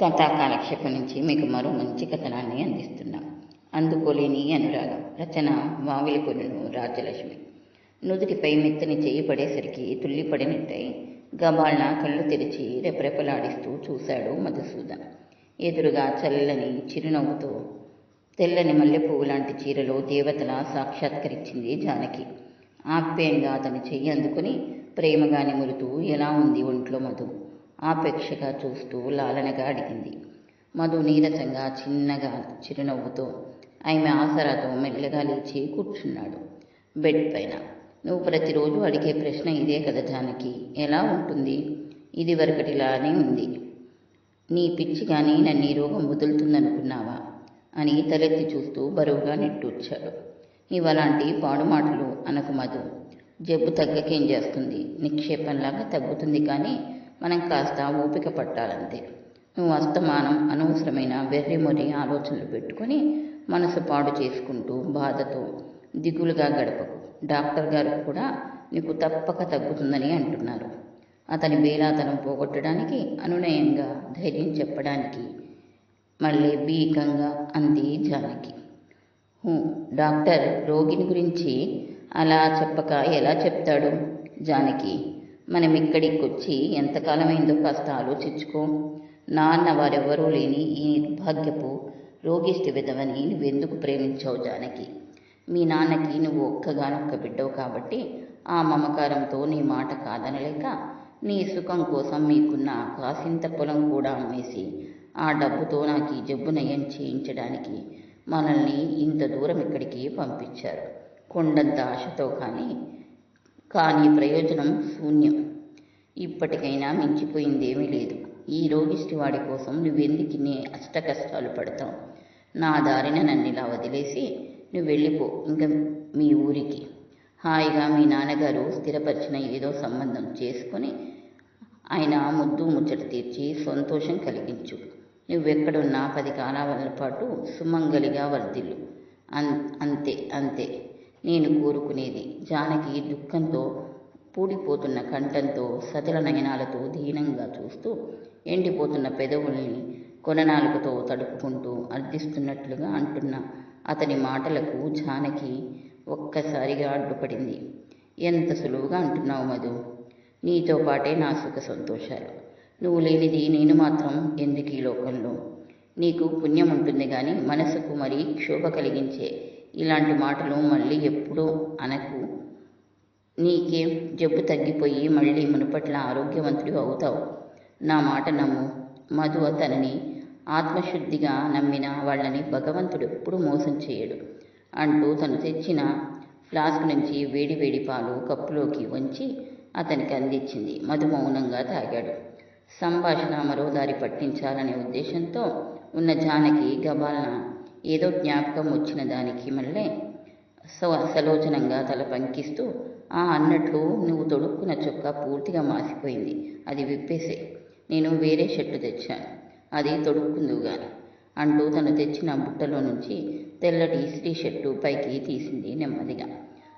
కథా కాలక్షేపం నుంచి మీకు మరో మంచి కథనాన్ని అందిస్తున్నాం. అందుకోలేని అనురాగం రచన వావిలి రాజలక్ష్మి నుదుటిపై మెత్తని చేయి పడేసరికి తుల్లిపడినట్టయి గబాల్న కళ్ళు తెరిచి రెపరెపలాడిస్తూ చూశాడు మధుసూదన్. ఎదురుగా చల్లని చిరునవ్వుతో తెల్లని మల్లెపువ్వు లాంటి చీరలో దేవతల సాక్షాత్కరించింది జానకి. ఆప్యాయంగా అతని చెయ్యి అందుకుని ప్రేమగా నిమురుతూ ఎలా ఉంది ఒంట్లో మధు? ఆపేక్షగా చూస్తూ లాలనగా అడిగింది. మధు నీరసంగా చిన్నగా చిరునవ్వుతో ఆమె ఆసరాతో మెల్లగా లేచి కూర్చున్నాడు. బెడ్ పైన. నువ్వు ప్రతిరోజు అడిగే ప్రశ్న ఇదే కదా జానకి. ఎలా ఉంటుంది? ఇది వరకటిలానే ఉంది. నీ పిచ్చి కానీ నన్ను ఈ రోగం వదులుతుందనుకున్నావా? అని తలెత్తి చూస్తూ బరువుగా నెట్టూర్చాడు. నీవలాంటి పాడు మాటలు అనకు మధు. జబ్బు తగ్గకేం చేస్తుంది? నిక్షేపంలాగా తగ్గుతుంది కానీ మనం కాస్త ఓపిక పట్టాలంతే. నువ్వు అస్తమానం అనవసరమైన వెర్రిమొరి ఆలోచనలు పెట్టుకొని మనసు పాడు చేసుకుంటూ బాధతో దిగులుగా గడపకు. డాక్టర్ గారు కూడా నీకు తప్పక తగ్గుతుందని అంటున్నారు. అతని బేలాతనం పోగొట్టడానికి అనునయంగా ధైర్యం చెప్పడానికి మళ్ళీ బీకంగా అంది జానకి. డాక్టర్ రోగిని గురించి అలా చెప్పక ఎలా చెప్తాడు జానకి? మనం ఇక్కడికి వచ్చి ఎంతకాలమైందో కాస్త ఆలోచించుకో. నాన్న వారెవ్వరూ లేని ఈ నిర్భాగ్యపు రోగిష్టి విధవని నువ్వెందుకు ప్రేమించావు జానకి? మీ నాన్నకి నువ్వు ఒక్కగానొక్క బిడ్డవు కాబట్టి ఆ మమకారంతో నీ మాట కాదనలేక నీ సుఖం కోసం మీకున్న కాసింత పొలం కూడా అమ్మేసి ఆ డబ్బుతో నాకు ఈ జబ్బు నయం చేయించడానికి మనల్ని ఇంత దూరం ఇక్కడికి పంపించారు. కొండంత ఆశతో కానీ కానీ ప్రయోజనం శూన్యం. ఇప్పటికైనా మించిపోయిందేమీ లేదు. ఈ రోగిష్టి వాడి కోసం నువ్వెందుకు నీ అష్ట కష్టాలు పడతావు? నా దారిన నన్ను ఇలా వదిలేసి నువ్వు వెళ్ళిపో ఇంకా మీ ఊరికి. హాయిగా మీ నాన్నగారు స్థిరపరిచిన ఏదో సంబంధం చేసుకొని ఆయన ముద్దు ముచ్చట తీర్చి సంతోషం కలిగించు. నువ్వెక్కడున్నా పది కాలాల పాటు సుమంగలిగా వర్ధిల్లు. అన్ అంతే అంతే. నేను కోరుకునేది. జానకి దుఃఖంతో పూడిపోతున్న కంఠంతో సతిల నయనాలతో దీనంగా చూస్తూ ఎండిపోతున్న పెదవుల్ని కొననాలుకతో తడుపుకుంటూ అర్థిస్తున్నట్లుగా అంటున్న అతని మాటలకు జానకి ఒక్కసారిగా అడ్డుపడింది. ఎంత సులువుగా అంటున్నావు మధు. నీతో పాటే నా సుఖ సంతోషాలు. నువ్వు లేనిది నేను మాత్రం ఎందుకు ఈ లోకంలో? నీకు పుణ్యం ఉంటుంది కానీ మనసుకు మరీ క్షోభ కలిగించే ఇలాంటి మాటలు మళ్ళీ ఎప్పుడూ అనకు. నీకేం జబ్బు తగ్గిపోయి మళ్ళీ మునుపట్ల ఆరోగ్యవంతుడు అవుతావు. నా మాట నమ్ము. మధు అతనిని ఆత్మశుద్ధిగా నమ్మిన వాళ్ళని భగవంతుడు ఎప్పుడు మోసం చేయడు అంటూ తను తెచ్చిన ఫ్లాస్క్ నుంచి వేడి వేడి పాలు కప్పులోకి వంచి అతనికి అందించింది. మధు మౌనంగా తాగాడు. సంభాషణ మరో దారి పట్టించాలనే ఉద్దేశంతో ఉన్న జానకి గబాలన ఏదో జ్ఞాపకం వచ్చిన దానికి మళ్ళీ స- సలోచనంగా తల పంకిస్తూ ఆ అన్నట్లు నువ్వు తొడుక్కున్న చొక్కా పూర్తిగా మాసిపోయింది. అది విప్పేసే. నేను వేరే షర్టు తెచ్చాను. అది తొడుక్కుందువుగాని అంటూ తను తెచ్చిన బుట్టలో నుంచి తెల్లటి ఇస్త్రీ షర్టు పైకి తీసింది నెమ్మదిగా.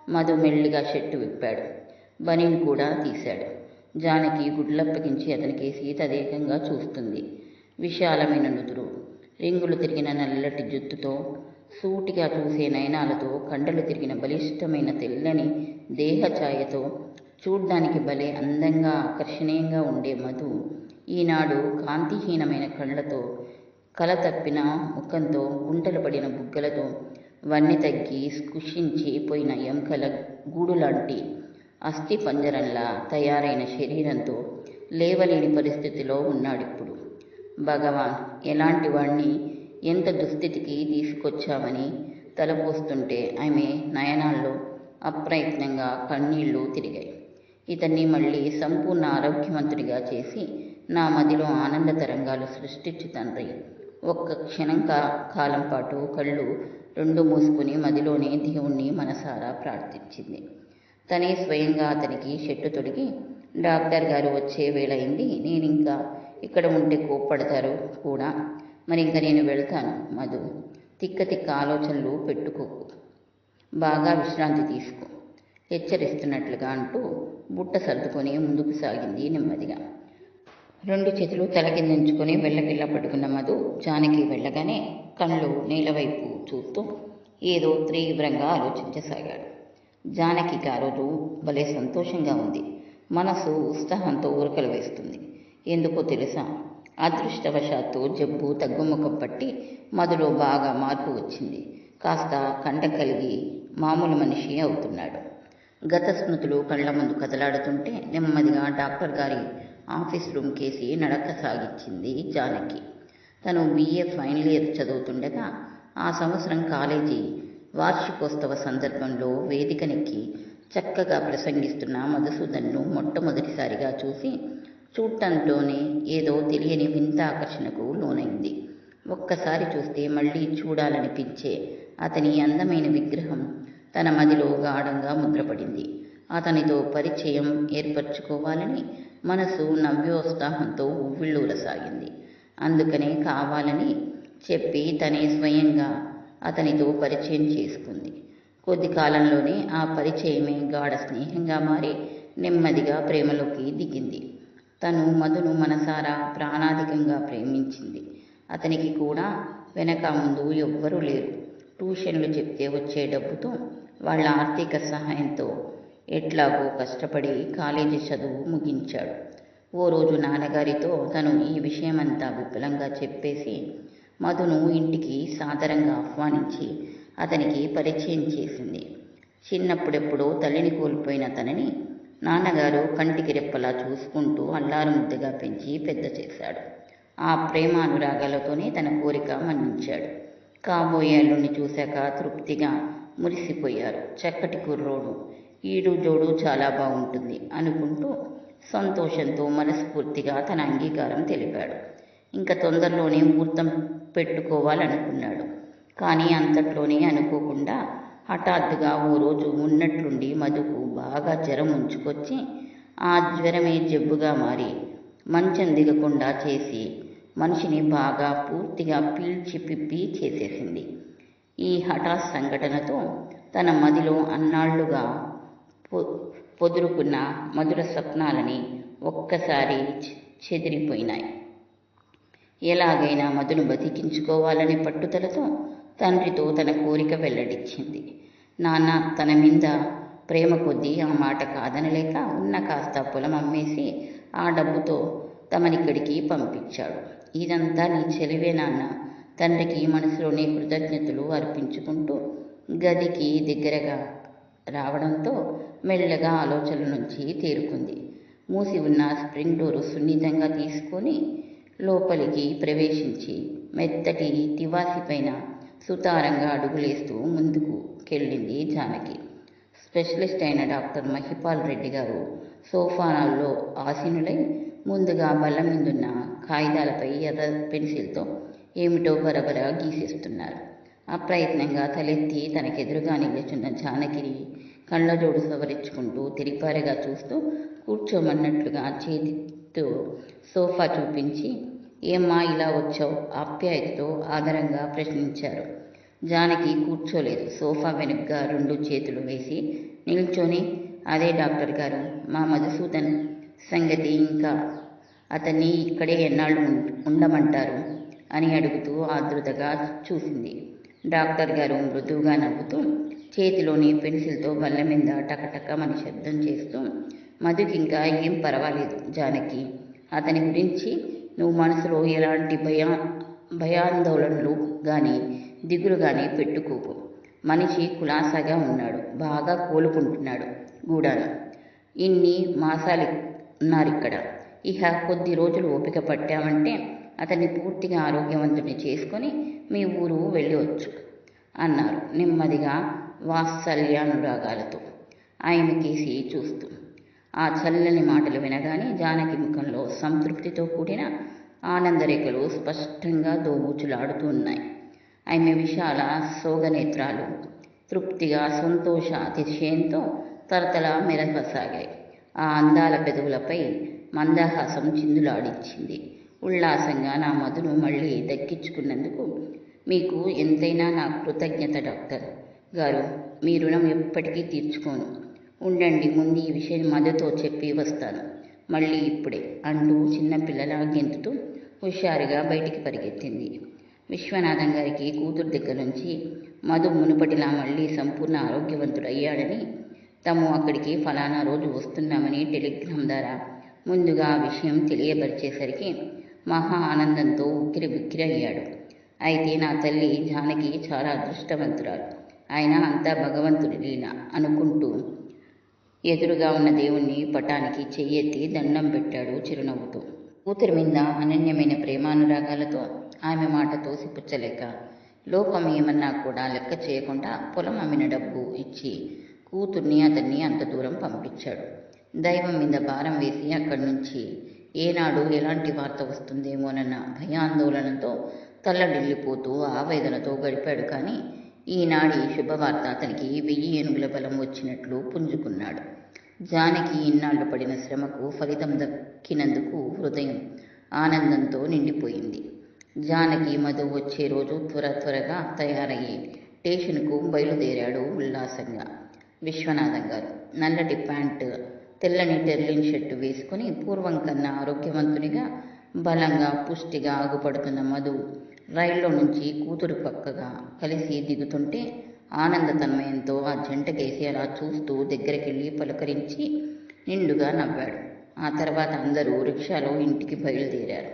మధు మెల్లిగా షర్టు విప్పాడు. బనీన్ కూడా తీశాడు. జానకి గుడ్లప్పగించి అతనికేసి తదేకంగా చూస్తుంది. విశాలమైన నుదురు. రింగులు తిరిగిన నల్లటి జుత్తుతో సూటిగా చూసే నయనాలతో కండలు తిరిగిన బలిష్టమైన తెల్లని దేహ ఛాయతో చూడ్డానికి భలే అందంగా ఆకర్షణీయంగా ఉండే మధు. ఈనాడు కాంతిహీనమైన కళ్ళతో కల తప్పిన ముఖంతో గుంటలు పడిన బుగ్గలతో వన్ని తగ్గి స్కుషించి పోయిన ఎముకల గూడులాంటి అస్థి పంజరంలా తయారైన శరీరంతో లేవలేని పరిస్థితిలో ఉన్నాడిప్పుడు. భగవాన్ ఎలాంటి వాణ్ణి ఎంత దుస్థితికి తీసుకొచ్చామని తలపోస్తుంటే ఆమె నయనాల్లో అప్రయత్నంగా కన్నీళ్ళు తిరిగాయి. ఇతన్ని మళ్ళీ సంపూర్ణ ఆరోగ్యవంతుడిగా చేసి నా మదిలో ఆనంద తరంగాలు సృష్టించు తండ్రి. ఒక్క క్షణం కాలం పాటు కళ్ళు రెండు మూసుకుని మదిలోనే దేవుణ్ణి మనసారా ప్రార్థించింది. తనే స్వయంగా అతనికి షెట్టు తొడిగి డాక్టర్ గారు వచ్చే వేళయింది నేను ఇంకా ఇక్కడ ఉంటే కోప్పడతారు కూడా. మరి ఇంకా నేను వెళ్తాను మధు. తిక్క తిక్క ఆలోచనలు పెట్టుకోకు బాగా విశ్రాంతి తీసుకో. హెచ్చరిస్తున్నట్లుగా అంటూ బుట్ట సర్దుకొని ముందుకు సాగింది నెమ్మదిగా. రెండు చేతులు తల కిందించుకొని వెళ్ళకిళ్ళ పట్టుకున్న మధు జానకి వెళ్ళగానే కళ్ళు నేల వైపు చూస్తూ ఏదో తీవ్రంగా ఆలోచించసాగాడు. జానకి ఆ రోజు భలే సంతోషంగా ఉంది. మనసు ఉత్సాహంతో ఉరకలు వేస్తుంది. ఎందుకో తెలుసా? అదృష్టవశాత్తు జబ్బు తగ్గుముఖం పట్టి మధులో బాగా మార్పు వచ్చింది. కాస్త కంట కలిగి మామూలు మనిషి అవుతున్నాడు. గత స్మృతులు కళ్ళ ముందు కదలాడుతుంటే నెమ్మదిగా డాక్టర్ గారి ఆఫీస్ రూమ్ కేసి నడక సాగించింది జానకి. తను బీఏ ఫైనల్ ఇయర్ చదువుతుండగా ఆ సంవత్సరం కాలేజీ వార్షికోత్సవ సందర్భంలో వేదికనెక్కి చక్కగా ప్రసంగిస్తున్న మధుసూదన్ను మొట్టమొదటిసారిగా చూసి చూడటంతోనే ఏదో తెలియని వింత ఆకర్షణకు లోనైంది. ఒక్కసారి చూస్తే మళ్ళీ చూడాలనిపించే అతని అందమైన విగ్రహం తన మదిలో గాఢంగా ముద్రపడింది. అతనితో పరిచయం ఏర్పరచుకోవాలని మనసు నవ్యోత్సాహంతో ఉవ్విళ్ళూరసాగింది అందుకనే కావాలని చెప్పి తనే స్వయంగా అతనితో పరిచయం చేసుకుంది. కొద్ది కాలంలోనే ఆ పరిచయమే గాఢ స్నేహంగా మారి నెమ్మదిగా ప్రేమలోకి దిగింది. తను మధును మనసారా ప్రాణాధికంగా ప్రేమించింది. అతనికి కూడా వెనక ముందు ఎవ్వరూ లేరు. ట్యూషన్లు చెప్తే వచ్చే డబ్బుతో వాళ్ళ ఆర్థిక సహాయంతో ఎట్లాగో కష్టపడి కాలేజీ చదువు ముగించాడు. ఓ రోజు నాన్నగారితో తను ఈ విషయమంతా విపులంగా చెప్పేసి మధును ఇంటికి సాదరంగా ఆహ్వానించి అతనికి పరిచయం చేసింది. చిన్నప్పుడెప్పుడో తల్లిని కోల్పోయిన తనని నాన్నగారు కంటికి రెప్పలా చూసుకుంటూ అల్లారు ముద్దగా పెంచి పెద్ద చేశాడు. ఆ ప్రేమ అనురాగాలతోనే తన కోరిక మన్నించాడు. కాబోయే అల్లుణ్ణి చూశాక తృప్తిగా మురిసిపోయారు. చక్కటి కుర్రోడు. ఈడు జోడు చాలా బాగుంటుంది అనుకుంటూ సంతోషంతో మనస్ఫూర్తిగా తన అంగీకారం తెలిపాడు. ఇంకా తొందరలోనే ముహూర్తం పెట్టుకోవాలనుకున్నాడు. కానీ అంతట్లోనే అనుకోకుండా హఠాత్తుగా ఓ రోజు ఉన్నట్లుండి మధుకు బాగా జ్వరం ఉంచుకొచ్చి ఆ జ్వరమే జబ్బుగా మారి మంచం దిగకుండా చేసి మనిషిని బాగా పూర్తిగా పీల్చి పిప్పి చేసేసింది. ఈ హఠాత్ సంఘటనతో తన మదిలో అన్నాళ్ళుగా పొ పొదురుకున్న మధుర స్వప్నాలని ఒక్కసారి చెదిరిపోయినాయి. ఎలాగైనా మధును బతికించుకోవాలనే పట్టుదలతో తండ్రితో తన కోరిక వెల్లడించింది. నాన్న తన మీద ప్రేమ కొద్దీ ఆ మాట కాదనలేక ఉన్న కాస్త పొలం అమ్మేసి ఆ డబ్బుతో తమనిక్కడికి పంపించాడు. ఇదంతా నీ చెలివే నాన్న. తండ్రికి మనసులోని కృతజ్ఞతలు అర్పించుకుంటూ గదికి దగ్గరగా రావడంతో మెల్లగా ఆలోచనల నుంచి తేరుకుంది. మూసి ఉన్న స్ప్రింగ్ డోరు సున్నితంగా తీసుకొని లోపలికి ప్రవేశించి మెత్తటి తివాసిపైన సుతారంగా అడుగులేస్తూ ముందుకు కెళ్ళింది జానకి. స్పెషలిస్ట్ అయిన డాక్టర్ మహిపాల్ రెడ్డి గారు సోఫానాల్లో ఆసీనులై ముందుగా బల్ల మీదున్న కాగితాలపై ఎర్ర పెన్సిల్తో ఏమిటో బరబర గీసేస్తున్నారు. అప్రయత్నంగా తలెత్తి తనకెదురుగా నిలుచున్న జానకిని కళ్ళజోడు సవరించుకుంటూ తిరిపారగా చూస్తూ కూర్చోమన్నట్లుగా చేతితో సోఫా చూపించి ఏమ్మా ఇలా వచ్చావు? ఆప్యాయతతో ఆదరంగా ప్రశ్నించారు. జానకి కూర్చోలేదు. సోఫా వెనుకగా రెండు చేతులు వేసి నిల్చొని అదే డాక్టర్ గారు మా మధుసూదన్ సంగతి ఇంకా అతన్ని ఇక్కడే ఎన్నాళ్ళు ఉండమంటారు? అని అడుగుతూ ఆతృతగా చూసింది. డాక్టర్ గారు మృదువుగా నవ్వుతూ చేతిలోని పెన్సిల్తో బల్ల మీద టకటకమని శబ్దం చేస్తూ మధుకి ఇంకా ఏం పర్వాలేదు జానకి. అతని గురించి నువ్వు మనసులో ఎలాంటి భయా భయాందోళనలు కానీ దిగులు కానీ పెట్టుకోకు. మనిషి కులాసాగా ఉన్నాడు. బాగా కోలుకుంటున్నాడు. గూడాను? ఇన్ని మాసాలు ఉన్నారు ఇక్కడ ఇక కొద్ది రోజులు ఓపిక పట్టామంటే అతన్ని పూర్తిగా ఆరోగ్యవంతుని చేసుకొని మీ ఊరు వెళ్ళవచ్చు అన్నారు నెమ్మదిగా వాత్సల్యానురాగాలతో. ఆయన కేసి చూస్తూ ఆ చల్లని మాటలు వినగానే జానకి ముఖంలో సంతృప్తితో కూడిన ఆనందరేఖలు స్పష్టంగా దోబూచులాడుతూ ఉన్నాయి ఆమె విశాల సోగనేత్రాలు తృప్తిగా సంతోష అతిశయంతో తరతల మెరగసాగాయి ఆ అందాల పెదవులపై మందహాసం చిందులాడించింది. ఉల్లాసంగా నా మధును మళ్ళీ దక్కించుకున్నందుకు మీకు ఎంతైనా నా కృతజ్ఞత డాక్టర్ గారు. మీ రుణం ఎప్పటికీ తీర్చుకోను. ఉండండి ముందు ఈ విషయం మదతో చెప్పి వస్తాను. మళ్ళీ ఇప్పుడే అంటూ చిన్నపిల్లల గెంతుతూ హుషారుగా బయటికి పరిగెత్తింది. విశ్వనాథం గారికి కూతురు దగ్గర నుంచి మధు మునుపటిలా మళ్ళీ సంపూర్ణ ఆరోగ్యవంతుడయ్యాడని తాము అక్కడికి ఫలానా రోజు వస్తున్నామని టెలిగ్రామ్ ద్వారా ముందుగా ఆ విషయం తెలియపరిచేసరికి మహా ఆనందంతో ఉక్కిరి బిక్కిరి అయ్యాడు అయితే నా తల్లి జానకి చాలా అదృష్టవంతురాలు. ఆయన అంతా భగవంతుడి లీల అనుకుంటూ ఎదురుగా ఉన్న దేవుణ్ణి పటానికి చెయ్యెత్తి దండం పెట్టాడు చిరునవ్వుతూ. కూతురి మీద అనన్యమైన ప్రేమానురాగాలతో ఆమె మాట తోసిపుచ్చలేక లోకం ఏమన్నా కూడా లెక్క చేయకుండా పొలం అమ్మిన డబ్బు ఇచ్చి కూతుర్ని అతన్ని అంత దూరం పంపించాడు. దైవం మీద భారం వేసి అక్కడి నుంచి ఏనాడు ఎలాంటి వార్త వస్తుందేమోనన్న భయాందోళనతో తల్లడిల్లిపోతూ ఆవేదనతో గడిపాడు. కానీ ఈనాడి శుభవార్త అతనికి వెయ్యి ఏనుగుల బలం వచ్చినట్లు పుంజుకున్నాడు. జానకి ఇన్నాళ్ళు పడిన శ్రమకు ఫలితం దక్కినందుకు హృదయం ఆనందంతో నిండిపోయింది. జానకి మధు వచ్చే రోజు త్వర త్వరగా తయారయ్యి స్టేషన్కు బయలుదేరాడు ఉల్లాసంగా. విశ్వనాథం గారు నల్లటి ప్యాంటు తెల్లని టెర్లిన్ షర్టు వేసుకుని పూర్వం కన్నా ఆరోగ్యవంతునిగా బలంగా పుష్టిగా ఆగుపడుతున్న మధు రైల్లో నుంచి కూతురు పక్కగా కలిసి దిగుతుంటే ఆనంద తన్మయంతో ఆ జంటకేసి అలా చూస్తూ దగ్గరికెళ్ళి పలకరించి నిండుగా నవ్వాడు. ఆ తర్వాత అందరూ రిక్షాలో ఇంటికి బయలుదేరారు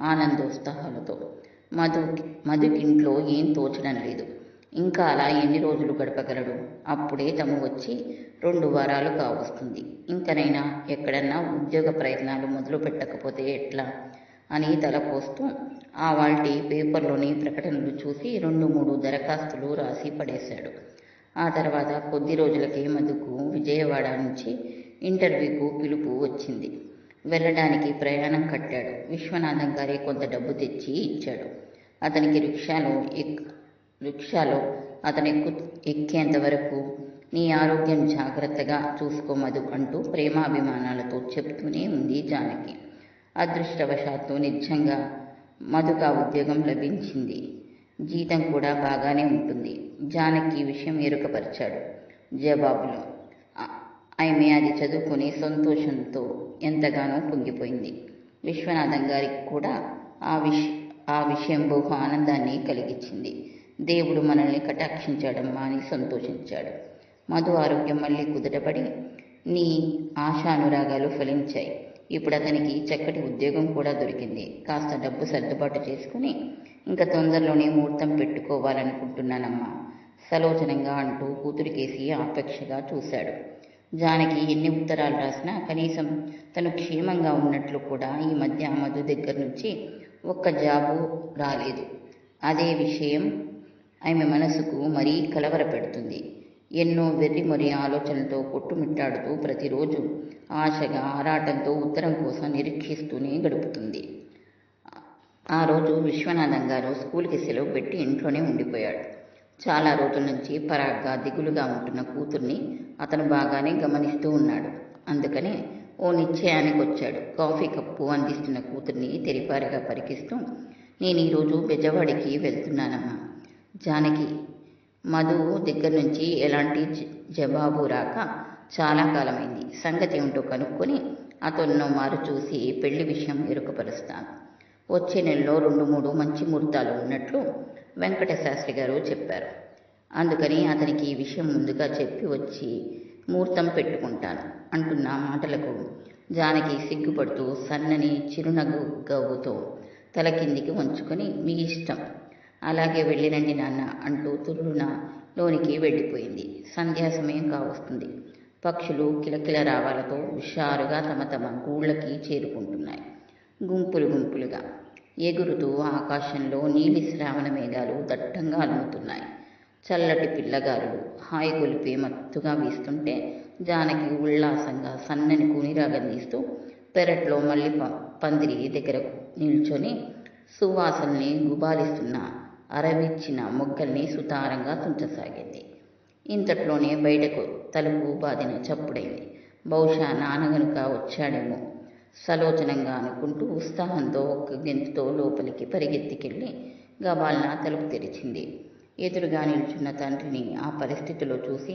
ఆనందోత్సాహాలతో. మధు మధుకింట్లో ఏం తోచడం లేదు. ఇంకా అలా ఎన్ని రోజులు గడపగలడు? అప్పుడే తము వచ్చి రెండు వారాలు కావస్తుంది. ఇంకనైనా ఎక్కడన్నా ఉద్యోగ ప్రయత్నాలు మొదలు పెట్టకపోతే ఎట్లా? అని తలపోస్తూ ఆ వాల్టి పేపర్లోని ప్రకటనలు చూసి రెండు మూడు దరఖాస్తులు రాసి పడేశాడు. ఆ తర్వాత కొద్ది రోజులకే మధుకు విజయవాడ నుంచి ఇంటర్వ్యూకు పిలుపు వచ్చింది. వెళ్ళడానికి ప్రయాణం కట్టాడు. విశ్వనాథం గారి కొంత డబ్బు తెచ్చి ఇచ్చాడు. అతనికి రిక్షాలో ఎక్ రిక్షాలో అతను ఎక్కు ఎక్కేంత వరకు నీ ఆరోగ్యం జాగ్రత్తగా చూసుకోమదు అంటూ ప్రేమాభిమానాలతో చెప్తూనే ఉంది జానకి. అదృష్టవశాత్తు నిజంగా మధుగా ఉద్యోగం లభించింది. జీతం కూడా బాగానే ఉంటుంది. జానకి ఈ విషయం ఎరుకపరిచాడు జవాబులో. ఆమె అది చదువుకుని సంతోషంతో ఎంతగానో పొంగిపోయింది. విశ్వనాథం గారికి కూడా ఆ విష ఆ విషయం బహు ఆనందాన్ని కలిగించింది. దేవుడు మనల్ని కటాక్షించాడమ్మా అని సంతోషించాడు. మధు ఆరోగ్యం మళ్ళీ కుదుటపడి నీ ఆశానురాగాలు ఫలించాయి. ఇప్పుడు అతనికి చక్కటి ఉద్యోగం కూడా దొరికింది. కాస్త డబ్బు సర్దుబాటు చేసుకుని ఇంకా తొందరలోనే ముహూర్తం పెట్టుకోవాలనుకుంటున్నానమ్మా సలోచనంగా అంటూ కూతురికేసి ఆపేక్షగా చూశాడు. జానకి ఎన్ని ఉత్తరాలు రాసినా కనీసం తను క్షేమంగా ఉన్నట్లు కూడా ఈ మధ్య మధు దగ్గర నుంచి ఒక్క జాబు రాలేదు. అదే విషయం ఆమె మనసుకు మరీ కలవరపెడుతుంది. ఎన్నో వెర్రి మరి ఆలోచనలతో కొట్టుమిట్టాడుతూ ప్రతిరోజు ఆశగా ఆరాటంతో ఉత్తరం కోసం నిరీక్షిస్తూనే గడుపుతుంది. ఆ రోజు విశ్వనాథం గారు స్కూల్కి సెలవు పెట్టి ఇంట్లోనే ఉండిపోయాడు. చాలా రోజుల నుంచి పరాగ్గా దిగులుగా ఉంటున్న కూతుర్ని అతను బాగానే గమనిస్తూ ఉన్నాడు. అందుకనే ఓ నిశ్చయానికి వచ్చాడు. కాఫీ కప్పు అందిస్తున్న కూతుర్ని తెరిపారిగా పరికిస్తూ నేను ఈరోజు బెజవాడికి వెళ్తున్నానమ్మా. జానకి మధు దగ్గర నుంచి ఎలాంటి జవాబు రాక చాలా కాలమైంది. సంగతి ఏమిటో కనుక్కొని అతను మారు చూసి పెళ్ళి విషయం ఎరుకపరుస్తాను వచ్చే నెలలో రెండు మూడు మంచి ముహూర్తాలు ఉన్నట్లు వెంకటశాస్త్రి గారు చెప్పారు. అందుకని అతనికి ఈ విషయం ముందుగా చెప్పి వచ్చి ముహూర్తం పెట్టుకుంటాను అంటున్న మాటలకు జానకి సిగ్గుపడుతూ సన్నని చిరునగు గవ్వుతో తల కిందికి వంచుకొని మీ ఇష్టం. అలాగే వెళ్ళినండి నాన్న అంటూ తుర్రున లోనికి వెళ్ళిపోయింది. సంధ్యా సమయం కావస్తుంది. పక్షులు కిలకిల రావాలతో హుషారుగా తమ తమ గూళ్ళకి చేరుకుంటున్నాయి. గుంపులు గుంపులుగా. ఎగురుతూ ఆకాశంలో నీలి శ్రావణ మేఘాలు దట్టంగా అలుముతున్నాయి. చల్లటి పిల్లగారులు హాయి గొలిపి మత్తుగా వీస్తుంటే జానకి ఉల్లాసంగా సన్నని కూనిరాగందిస్తూ పెరట్లో మళ్ళీ పందిరి దగ్గర నిల్చొని సువాసల్ని గుబాలిస్తున్న అరవిచ్చిన మొగ్గల్ని సుతారంగా తుంచసాగింది. ఇంతట్లోనే బయటకు తలుపు బాధిన చప్పుడైంది. బహుశా నాన్నగనుక వచ్చాడేమో. సలోచనంగా అనుకుంటూ ఉత్సాహంతో ఒక్క గెంతుతో లోపలికి పరిగెత్తికెళ్ళి గబాల్న తలుపు తెరిచింది. ఎదురుగా నిల్చున్న తండ్రిని ఆ పరిస్థితిలో చూసి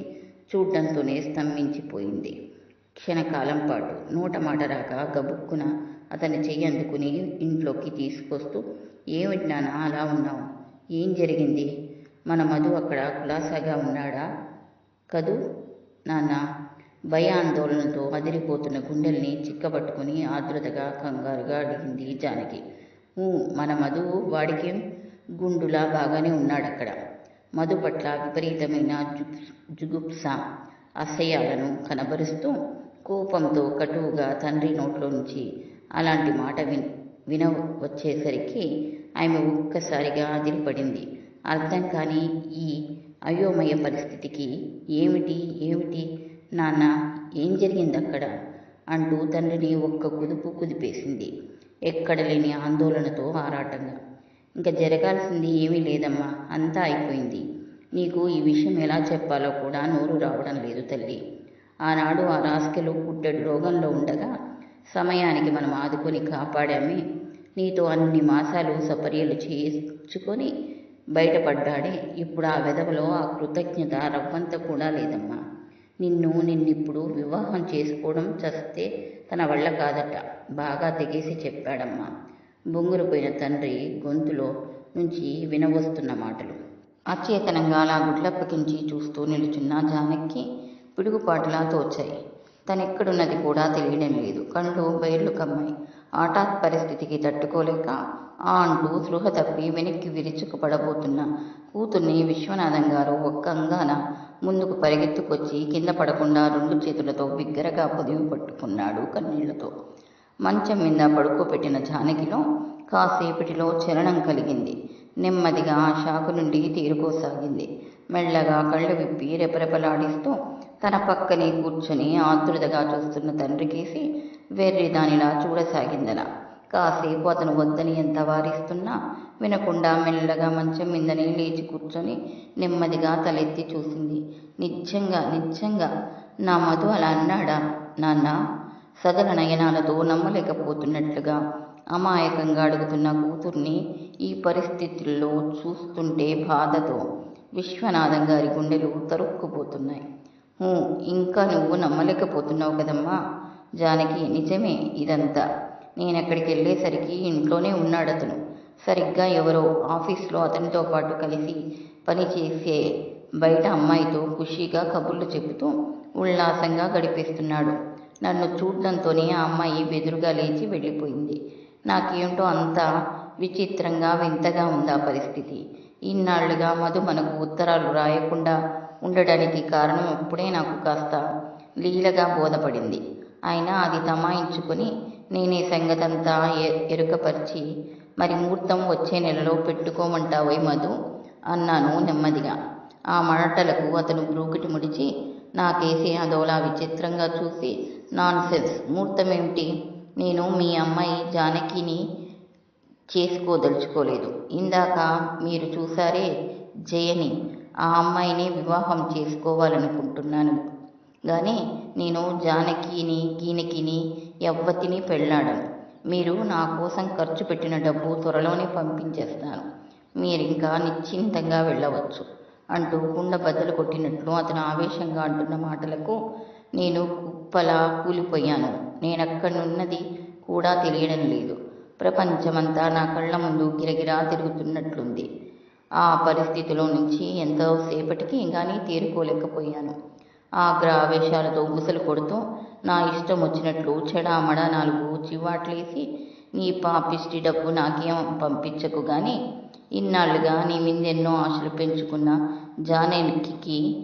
చూడ్డంతోనే స్తంభించిపోయింది. క్షణకాలం పాటు నోట మాట రాక గబుక్కున అతని చెయ్యందుకుని ఇంట్లోకి తీసుకొస్తూ ఏమిటి నాన్న అలా ఉన్నావు? ఏం జరిగింది? మన మధు అక్కడ కులాసాగా ఉన్నాడా? కదూ? నాన్న భయాందోళనతో అదిరిపోతున్న గుండెల్ని చిక్కబట్టుకుని ఆర్ద్రతగా కంగారుగా అడిగింది జానకి. మన మధు వాడికి? గుండులా బాగానే ఉన్నాడక్కడ. మధు పట్ల విపరీతమైన జుగుప్స అసహ్యాలను కనబరుస్తూ కోపంతో కటువుగా తండ్రి నోట్లో నుంచి అలాంటి మాట విన్ విన వచ్చేసరికి ఆమె ఒక్కసారిగా అదిరిపడింది. అర్థం కాని ఈ అయోమయ పరిస్థితికి ఏమిటి ఏమిటి? నాన్న ఏం జరిగింది అక్కడ అంటూ తండ్రిని ఒక్క కుదుపు కుదిపేసింది. ఎక్కడ లేని ఆందోళనతో ఆరాటంగా. ఇంకా జరగాల్సింది ఏమీ లేదమ్మా అంతా అయిపోయింది. నీకు ఈ విషయం ఎలా చెప్పాలో కూడా నోరు రావడం లేదు తల్లి. ఆనాడు ఆ రాస్కెలు పుట్టెడు రోగంలో ఉండగా సమయానికి మనం ఆదుకొని కాపాడామే. నీతో అన్ని మాసాలు సపర్యలు చేయించుకొని బయటపడ్డాడే. ఇప్పుడు ఆ వెధవలో ఆ కృతజ్ఞత రవ్వంత కూడా లేదమ్మా. నిన్ను నిన్నిప్పుడు వివాహం చేసుకోవడం చస్తే తన వల్ల కాదట. బాగా తెగేసి చెప్పాడమ్మా. బొంగురుపోయిన తండ్రి గొంతులో నుంచి వినవస్తున్న మాటలు. అచేతనంగా అలా గుడ్లప్పకించి చూస్తూ నిలుచున్న జానక్కి పిడుగుపాటులా తోచాయి. తనెక్కడున్నది కూడా తెలియడం లేదు. కళ్ళు బయర్లు కమ్మాయి. హఠాత్ పరిస్థితికి తట్టుకోలేక ఆ అంటూ స్పృహ తప్పి వెనక్కి విరుచుకుపడబోతున్న కూతుర్ని విశ్వనాథం గారు ఒక్కంగాన ముందుకు పరిగెత్తుకొచ్చి కింద పడకుండా రెండు చేతులతో బిగ్గరగా పొదివి పట్టుకున్నాడు కన్నీళ్ళతో. మంచం మీద పడుకోబెట్టిన జానకిలో కాసేపటిలో చలనం కలిగింది. నెమ్మదిగా ఆ షాకు నుండి తీరుకోసాగింది. మెల్లగా కళ్ళు విప్పి రెపరెపలాడిస్తూ తన పక్కనే కూర్చొని ఆతృతగా చూస్తున్న తండ్రికేసి వెర్రి దానిలా చూడసాగిందలా కాసేపు అతను వద్దని ఎంత వారిస్తున్నా వినకుండా మెల్లగా మంచం మీదనే లేచి కూర్చొని నెమ్మదిగా తలెత్తి చూసింది. నిజంగా నిజంగా నా మధు అలా అన్నాడా? నాన్న సదల నయనాలతో నమ్మలేకపోతున్నట్లుగా అమాయకంగా అడుగుతున్న కూతుర్ని ఈ పరిస్థితుల్లో చూస్తుంటే బాధతో విశ్వనాథం గారి గుండెలు తరుక్కుపోతున్నాయి. ఇంకా నువ్వు నమ్మలేకపోతున్నావు కదమ్మా. జానకి నిజమే ఇదంతా. నేనక్కడికి వెళ్ళేసరికి ఇంట్లోనే ఉన్నాడు అతను. సరిగ్గా ఎవరో ఆఫీస్లో అతనితో పాటు కలిసి పనిచేసే బయట అమ్మాయితో ఖుషీగా కబుర్లు చెబుతూ ఉల్లాసంగా గడిపేస్తున్నాడు. నన్ను చూడడంతోనే ఆ అమ్మాయి బెదురుగా లేచి వెళ్ళిపోయింది. నాకేమిటో అంతా విచిత్రంగా వింతగా ఉంది ఆ పరిస్థితి. ఇన్నాళ్ళుగా మధు మనకు ఉత్తరాలు రాయకుండా ఉండడానికి కారణం ఇప్పుడే నాకు కాస్త లీలగా బోధపడింది. అయినా అది తమాయించుకొని నేనే సంగతంతా ఎరుకపరిచి మరి ముహూర్తం వచ్చే నెలలో పెట్టుకోమంటావై మధు అన్నాను నెమ్మదిగా. ఆ మరటలకు అతను బ్రూకిటి ముడిచి నాకేసి అదోలా విచిత్రంగా చూసి నాన్ సెన్స్ ముహూర్తమేమిటి? నేను మీ అమ్మాయి జానకిని చేసుకోదలుచుకోలేదు. ఇందాక మీరు చూసారే జయని. ఆ అమ్మాయిని వివాహం చేసుకోవాలనుకుంటున్నాను. కానీ నేను జానకిని గీనకిని ఎవ్వతిని పెళ్ళాడను. మీరు నా కోసం ఖర్చు పెట్టిన డబ్బు త్వరలోనే పంపించేస్తాను. మీరు ఇంకా నిశ్చింతంగా వెళ్ళవచ్చు అంటూ కుండ బద్దలు కొట్టినట్లు అతను ఆవేశంగా అంటున్న మాటలకు నేను కుప్పలా కూలిపోయాను. నేనక్కడున్నది కూడా తెలియడం లేదు. ప్రపంచమంతా నా కళ్ళ ముందు గిరగిరా తిరుగుతున్నట్లుంది. ఆ పరిస్థితిలో నుంచి ఎంతో సేపటికి కానీ తేరుకోలేకపోయాను. ఆగ్రహావేశాలతో బుసలు కొడుతూ నా ఇష్టం వచ్చినట్లు చెడామడా నాలుగు చివాట్లేసి నీ పాపిష్టి డబ్బు నాకేం పంపించకు కానీ ఇన్నాళ్ళుగా నీ మీదెన్నో ఆశలు పెంచుకున్న జానకి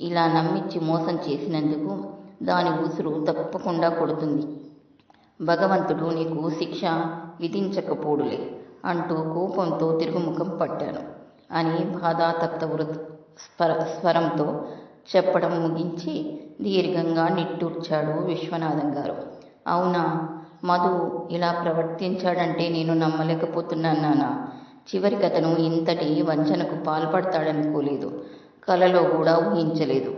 ఇలా నమ్మించి మోసం చేసినందుకు దాని ఉసురు తప్పకుండా కొడుతుంది. భగవంతుడు నీకు శిక్ష విధించకపోడులే అంటూ కోపంతో తిరుగుముఖం పట్టాను అని బాధాతప్త వృ స్వర స్వరంతో చెప్పడం ముగించి దీర్ఘంగా నిట్టూర్చాడు విశ్వనాథం గారు. అవునా? మధు ఇలా ప్రవర్తించాడంటే నేను నమ్మలేకపోతున్నాను నాన్న. చివరికి అతను ఇంతటి వంచనకు పాల్పడతాడనుకోలేదు కలలో కూడా ఊహించలేదు.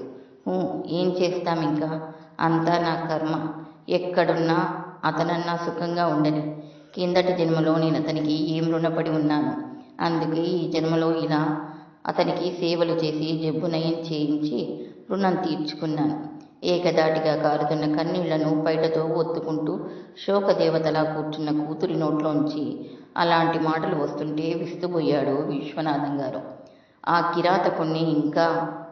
ఏం చేస్తాం ఇంకా? అంతా నా కర్మ. ఎక్కడున్నా అతనన్నా సుఖంగా ఉండని. కిందటి జన్మలో నేను అతనికి ఏం రుణపడి ఉన్నాను? అందుకే ఈ జన్మలో ఇలా అతనికి సేవలు చేసి జబ్బు నయం చేయించి రుణం తీర్చుకున్నాను ఏకదాటిగా కారుతున్న కన్నీళ్ళను బయటతో ఒత్తుకుంటూ శోకదేవతలా కూర్చున్న కూతురి నోట్లోంచి అలాంటి మాటలు వస్తుంటే విస్తుపోయాడు విశ్వనాథం గారు. ఆ కిరాతకుణ్ణి ఇంకా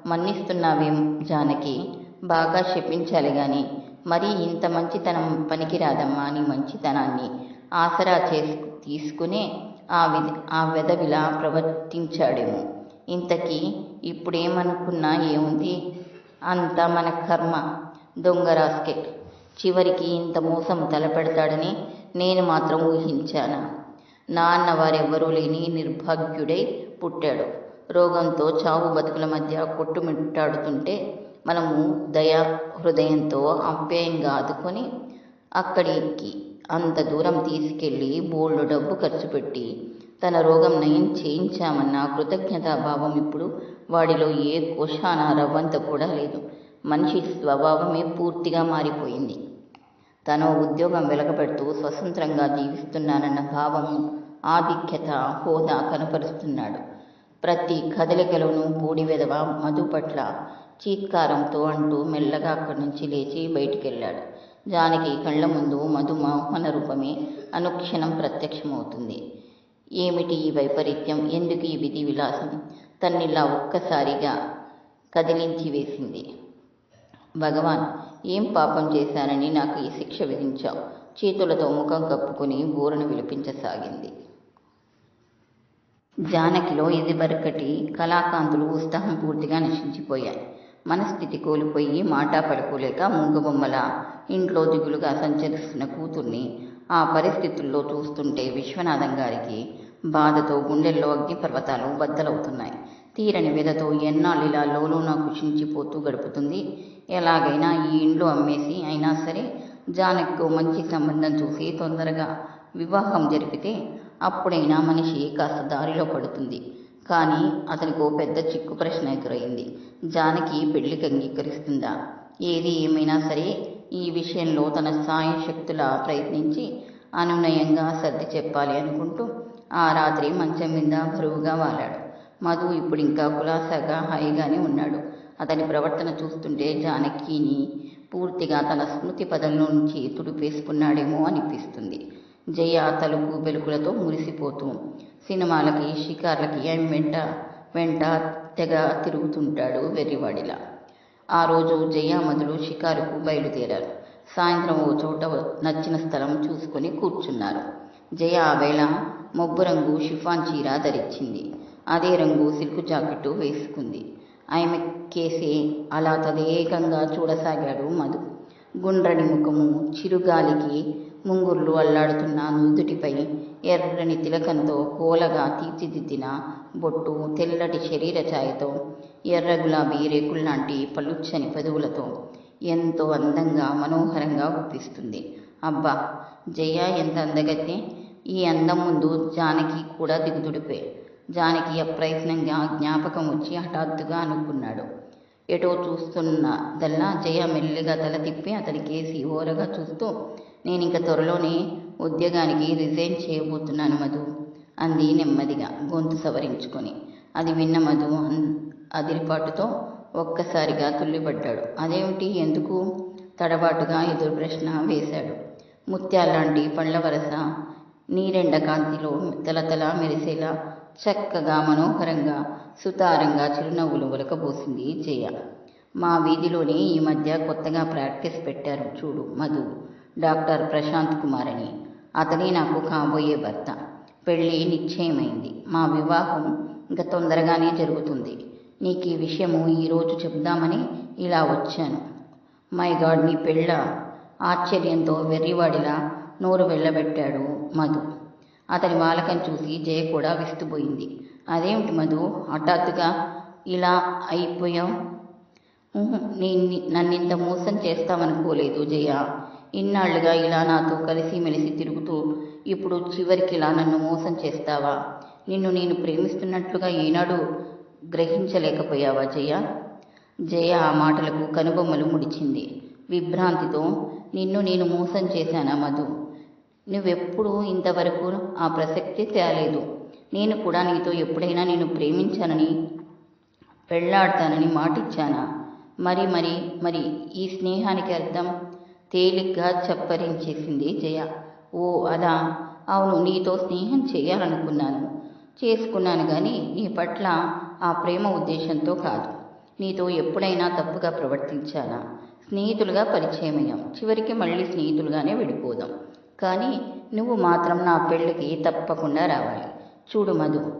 మన్నిస్తున్నావేం జానకి? బాగా శపించాలి గాని మరీ ఇంత మంచితనం పనికిరాదమ్మా నీ మంచితనాన్ని. ఆసరా చేసు తీసుకునే ఆ విధ ఆ వెధవిలా ప్రవర్తించాడేమో. ఇంతకీ ఇప్పుడేమనుకున్నా ఏముంది? అంతా మన కర్మ. దొంగ రాస్కెట్. చివరికి ఇంత మోసం తలపెడతాడని నేను మాత్రం ఊహించానా? నాన్న వారెవ్వరూ లేని నిర్భాగ్యుడై పుట్టాడు. రోగంతో చావు బతుకుల మధ్య కొట్టుమిట్టాడుతుంటే మనము దయా హృదయంతో అప్యాయంగా ఆదుకొని అక్కడికి అంత దూరం తీసుకెళ్ళి బోళ్ళు డబ్బు ఖర్చు పెట్టి తన రోగం నయం చేయించామన్న కృతజ్ఞతాభావం ఇప్పుడు వాడిలో ఏ కోశాన రవ్వంత కూడా లేదు. మనిషి స్వభావమే పూర్తిగా మారిపోయింది. తను ఉద్యోగం వెలగబెడుతూ స్వతంత్రంగా జీవిస్తున్నానన్న భావం ఆధిక్యత హోదా కనపరుస్తున్నాడు. ప్రతి కదలికలోనూ పూడివెదవ మధు పట్ల చీత్కారంతో అంటూ మెల్లగా అక్కడి నుంచి లేచి బయటికెళ్ళాడు. జానకి కళ్ళ ముందు మధు మోహన రూపమే అనుక్షణం ప్రత్యక్షమవుతుంది. ఏమిటి ఈ వైపరీత్యం? ఎందుకు ఈ విధి విలాసం తన్నిలా ఒక్కసారిగా కదిలించి వేసింది. భగవాన్ ఏం పాపం చేశానని నాకు ఈ శిక్ష విధించావు. చేతులతో ముఖం కప్పుకొని బోరును విలిపించసాగింది. జానకిలో ఇదివరకటి కళాకాంతులు ఉత్సాహం పూర్తిగా నశించిపోయాయి. మనస్థితి కోల్పోయి మాట పడుకోలేక మూగబొమ్మల ఇంట్లో దిగులుగా సంచరిస్తున్న కూతుర్ని ఆ పరిస్థితుల్లో చూస్తుంటే విశ్వనాథం గారికి బాధతో గుండెల్లో అగ్నిపర్వతాలు బద్దలవుతున్నాయి. తీరని వెదతో ఎన్నాళ్ళిలా లోలోన కుషించిపోతూ గడుపుతుంది. ఎలాగైనా ఈ ఇండ్లు అమ్మేసి అయినా సరే జానకితో మంచి సంబంధం చూసి తొందరగా వివాహం జరిపితే అప్పుడైనా మనిషి కాస్త దారిలో పడుతుంది. కానీ అతనికి ఓ పెద్ద చిక్కు ప్రశ్న ఎదురైంది. జానకి పెళ్ళికి అంగీకరిస్తుందా? ఏది ఏమైనా సరే ఈ విషయంలో తన సాయశక్తులా ప్రయత్నించి అనునయంగా సర్ది చెప్పాలి అనుకుంటూ ఆ రాత్రి మంచం మీద బరువుగా వాలాడు. మధు ఇప్పుడు ఇంకా కులాసాగా హాయిగానే ఉన్నాడు. అతని ప్రవర్తన చూస్తుంటే జానకిని పూర్తిగా తన స్మృతి పదంలో నుంచి తుడిపేసుకున్నాడేమో అనిపిస్తుంది. జయ తలుపు పెలుకులతో మురిసిపోతూ సినిమాలకి షికార్లకి ఆయన వెంట వెంట తెగ తిరుగుతుంటాడు వెర్రివాడిలా. ఆ రోజు జయ షికారుకు బయలుదేరారు. సాయంత్రం ఓ చోట నచ్చిన స్థలం చూసుకొని కూర్చున్నారు. జయ ఆ వేళ మొబ్బు రంగు షిఫాన్ చీర ధరించింది. అదే రంగు సిల్క్ జాకెట్టు వేసుకుంది. ఆమె కేసే అలా తదేకంగా చూడసాగాడు మధు. గుండ్రని ముఖము చిరుగాలికి ముంగుర్లు అల్లాడుతున్న నుదుటిపై. ఎర్రని తిలకంతో కోలగా తీర్చిదిద్దిన బొట్టు తెల్లటి శరీర ఛాయతో ఎర్ర గులాబీ రేకుల్లాంటి పలుచ్చని పెదవులతో ఎంతో అందంగా మనోహరంగా గుప్పిస్తుంది అబ్బా! జయ ఎంత అందగతే ఈ అందం ముందు జానకి కూడా దిగుదుడిపే జానకి అప్రయత్నంగా జ్ఞాపకం వచ్చి హఠాత్తుగా అనుకున్నాడు. ఎటో చూస్తున్నదల్లా జయ మెల్లిగా తల తిప్పి అతని కేసి ఓరగా చూస్తూ నేను ఇంక త్వరలోనే ఉద్యోగానికి రిజైన్ చేయబోతున్నాను మధు అంది నెమ్మదిగా గొంతు సవరించుకొని. అది విన్న మధు అదిరిపాటుతో ఒక్కసారిగా తుల్లిపడ్డాడు. అదేమిటి? ఎందుకు? తడబాటుగా ఎదురు ప్రశ్న వేశాడు. ముత్యాలాంటి పండ్ల వరస నీరెండ కాంతిలో తలతల మెరిసేలా చక్కగా మనోహరంగా సుతారంగా చిరునవ్వులు ఒలకబోసింది జయ. మా వీధిలోనే ఈ మధ్య కొత్తగా ప్రాక్టీస్ పెట్టారు చూడు మధు. డాక్టర్ ప్రశాంత్ కుమార్ అని నాకు కాబోయే భర్త. పెళ్ళి నిశ్చయమైంది. మా వివాహం ఇంకా తొందరగానే జరుగుతుంది. నీకు ఈ విషయము ఈరోజు చెప్దామని ఇలా వచ్చాను. మై గాడ్ నీ పెళ్ళ ఆశ్చర్యంతో వెర్రివాడిలా నోరు వెళ్ళబెట్టాడు మధు. అతని వాలకం చూసి జయ కూడా విస్తుపోయింది. అదేమిటి మధు? హఠాత్తుగా ఇలా అయిపోయావు? నేను నన్నింత మోసం చేస్తామనుకోలేదు జయ. ఇన్నాళ్ళుగా ఇలా నాతో కలిసి మెలిసి తిరుగుతూ ఇప్పుడు చివరికి ఇలా నన్ను మోసం చేస్తావా? నిన్ను నేను ప్రేమిస్తున్నట్లుగా ఈనాడు గ్రహించలేకపోయావా జయ? జయ ఆ మాటలకు కనుబొమ్మలు ముడిచింది. విభ్రాంతితో నిన్ను నేను మోసం చేశానా మధు? నువ్వెప్పుడూ ఇంతవరకు ఆ ప్రసక్తి తేలేదు. నేను కూడా నీతో ఎప్పుడైనా నేను ప్రేమించానని పెళ్ళాడతానని మాటిచ్చానా? మరి మరి మరి ఈ స్నేహానికి అర్థం? తేలిగ్గా చప్పరించేసింది జయ. ఓ అలా అవును నీతో స్నేహం చేయాలనుకున్నాను. చేసుకున్నాను కానీ నీ పట్ల ఆ ప్రేమ ఉద్దేశంతో కాదు. నీతో ఎప్పుడైనా తప్పుగా ప్రవర్తించానా స్నేహితులుగా పరిచయమయ్యాం. చివరికి మళ్ళీ స్నేహితులుగానే విడిపోదాం. కానీ నువ్వు మాత్రం నా పెళ్ళికి తప్పకుండా రావాలి. చూడు మధు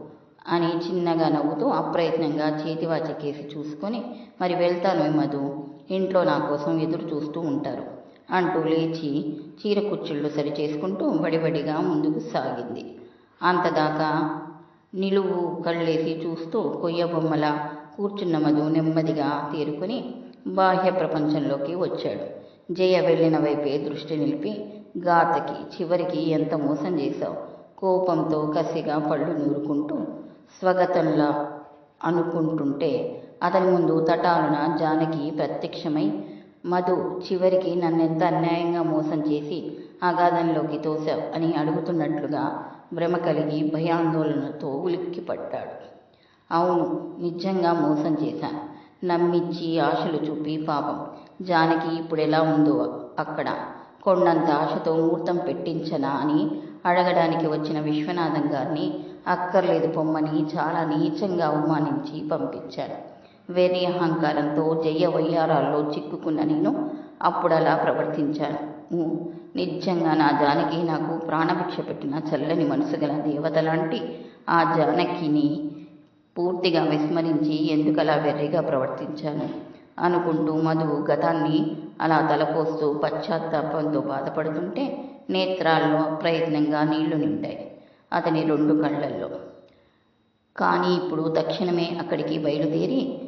అని చిన్నగా నవ్వుతూ అప్రయత్నంగా చేతివాచకేసి చూసుకొని మరి వెళ్తాను మధు. ఇంట్లో నా కోసం ఎదురు చూస్తూ ఉంటారు. అంటూ లేచి చీర కుచ్చుళ్ళు సరి చేసుకుంటూ వడివడిగా ముందుకు సాగింది. అంతదాకా నిలువు కళ్ళేసి చూస్తూ కొయ్య బొమ్మల కూర్చున్న మధు నెమ్మదిగా తేరుకొని బాహ్య ప్రపంచంలోకి వచ్చాడు. జయ వెళ్ళిన వైపే దృష్టి నిలిపి గాతకి చివరికి ఎంత మోసం చేశావు కోపంతో కసిగా పళ్ళు నూరుకుంటూ స్వగతంలా అనుకుంటుంటే అతని ముందు తటాలున జానకి ప్రత్యక్షమై మధు చివరికి నన్నెంత అన్యాయంగా మోసం చేసి అగాధంలోకి తోశావు అని అడుగుతున్నట్లుగా భ్రమ కలిగి భయాందోళనతో ఉలిక్కిపడ్డాడు అవును నిజంగా మోసం చేశాను నమ్మిచ్చి ఆశలు చూపి పాపం. జానకి ఇప్పుడు ఎలా ఉందో అక్కడ. కొండంత ఆశతో ముహూర్తం పెట్టించనా అని అడగడానికి వచ్చిన విశ్వనాథం గారిని అక్కర్లేదు పొమ్మని చాలా నీచంగా అవమానించి పంపించాడు. వెర్రి అహంకారంతో జయ వయ్యారాల్లో చిక్కుకున్న నేను అప్పుడు అలా ప్రవర్తించాను నిజంగా నా జానకి నాకు ప్రాణభిక్ష పెట్టిన చల్లని మనసు గల దేవత లాంటి ఆ జానకిని పూర్తిగా విస్మరించి ఎందుకలా వెర్రిగా ప్రవర్తించాను? అనుకుంటూ మధు గతాన్ని అలా తలపోస్తూ పశ్చాత్తాపంతో బాధపడుతుంటే నేత్రాల్లో ప్రయత్నంగా నీళ్ళు నిండాయి. అతని రెండు కళ్ళల్లో. కానీ ఇప్పుడు తక్షణమే అక్కడికి బయలుదేరి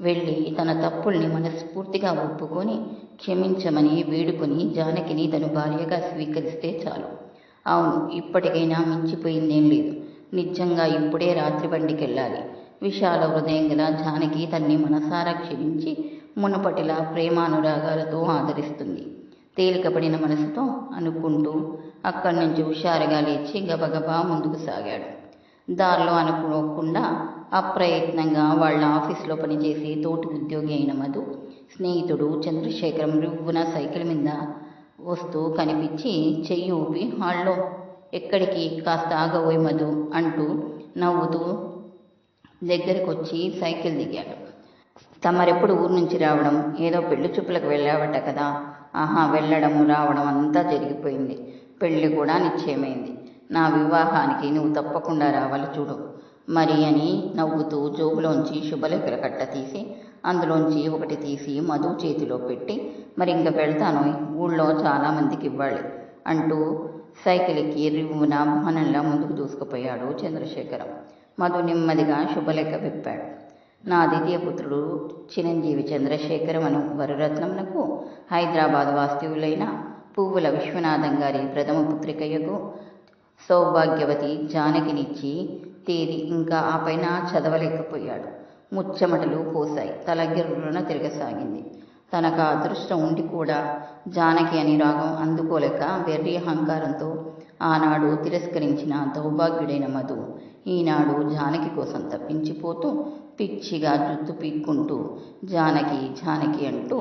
వెళ్ళి తన తప్పుల్ని మనస్ఫూర్తిగా ఒప్పుకొని క్షమించమని వేడుకొని జానకిని తను భార్యగా స్వీకరిస్తే చాలు. అవును ఇప్పటికైనా మించిపోయిందేం లేదు. నిజంగా ఇప్పుడే రాత్రి బండికెళ్ళాలి. విశాల హృదయం గల జానకి తన్ని మనసారా క్షమించి మునపటిలా ప్రేమానురాగాలతో ఆదరిస్తుంది. తేలికపడిన మనసుతో అనుకుంటూ అక్కడి నుంచి హుషారుగా లేచి గబగబా ముందుకు సాగాడు. దారిలో అనుకోకుండా అప్రయత్నంగా వాళ్ళ ఆఫీస్లో పనిచేసే తోటి ఉద్యోగి అయిన మధు స్నేహితుడు చంద్రశేఖరం రువ్వున సైకిల్ మీద వస్తూ కనిపించి చెయ్యి ఊపి హాల్లో ఎక్కడికి? కాస్త ఆగబోయి మధు అంటూ నవ్వుతూ దగ్గరికి వచ్చి సైకిల్ దిగాడు. తమరెప్పుడు ఊరు నుంచి రావడం? ఏదో పెళ్ళి చూపులకు వెళ్ళావట కదా? ఆహా వెళ్ళడం రావడం అంతా జరిగిపోయింది. పెళ్ళి కూడా నిశ్చయమైంది. నా వివాహానికి నువ్వు తప్పకుండా రావాలి చూడు. మరి అని నవ్వుతూ జోబులోంచి శుభలేఖల కట్ట తీసి అందులోంచి ఒకటి తీసి మధు చేతిలో పెట్టి మరి ఇంక వెళ్తాను ఊళ్ళో చాలామందికి ఇవ్వాలి అంటూ సైకిల్ ఎక్కి రివ్వున వాహనంలా ముందుకు దూసుకుపోయాడు చంద్రశేఖరం. మధు నెమ్మదిగా శుభలేఖ విప్పాడు. నా ద్వితీయ పుత్రుడు చిరంజీవి చంద్రశేఖరం అను వరరత్నమునకు హైదరాబాద్ వాస్తవులైన పువ్వుల విశ్వనాథం గారి ప్రథమ పుత్రికయ్యకు సౌభాగ్యవతి జానకినిచ్చి తేదీ ఇంకా ఆ పైన చదవలేకపోయాడు. ముచ్చమటలు పోసాయి తల గిర్రున తిరగసాగింది. తనకు అదృష్టం ఉండి కూడా జానకి అని రాగం అందుకోలేక వెర్రి అహంకారంతో ఆనాడు తిరస్కరించిన దౌర్భాగ్యుడైన మధు ఈనాడు జానకి కోసం తప్పించిపోతూ పిచ్చిగా జుత్తు పీక్కుంటూ జానకి జానకి అంటూ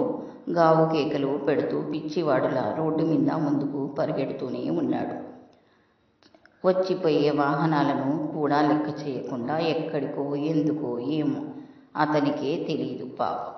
గావు కేకలు పెడుతూ పిచ్చివాడులా రోడ్డు మీద ముందుకు పరిగెడుతూనే ఉన్నాడు. వచ్చిపోయే వాహనాలను కూడా లెక్క చేయకుండా ఎక్కడికో ఎందుకో ఏమో అతనికే తెలియదు పాపం.